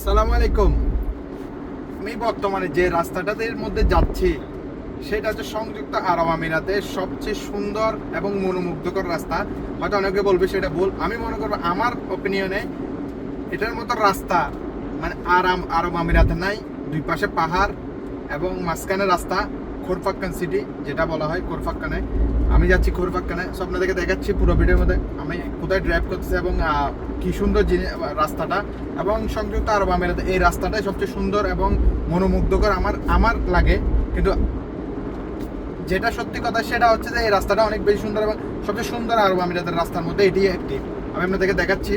আসসালামু আলাইকুম। আমি বর্তমানে যে রাস্তাটাদের মধ্যে যাচ্ছি, সেটা হচ্ছে সংযুক্ত আরব আমিরাতের সবচেয়ে সুন্দর এবং মনোমুগ্ধকর রাস্তা। হয়তো অনেকে বলবে সেটা ভুল। আমি মনে করব আমার ওপিনিয়নে এটার মতো রাস্তা মানে আরাম আরব আমিরাতে নাই, দুই পাশে পাহাড় এবং মাঝখানে রাস্তা। খোরফাক্কান সিটি, যেটা বলা হয় খোরফাক্কানে আমি যাচ্ছি খোরফাক্কানে সো আপনাদেরকে দেখাচ্ছি পুরো ভিডিওর মধ্যে। আমি কোথায় ড্রাইভ করতেছি এবং কি সুন্দর রাস্তাটা এবং সংযুক্ত আরব আমিরাতে এই রাস্তাটাই সবচেয়ে সুন্দর এবং মনোমুগ্ধকর আমার আমার লাগে। কিন্তু যেটা সত্যি কথা সেটা হচ্ছে যে এই রাস্তাটা অনেক বেশি সুন্দর এবং সবচেয়ে সুন্দর আরব আমিরাতের রাস্তার মধ্যে এটি একটি। আমি আপনাদেরকে দেখাচ্ছি।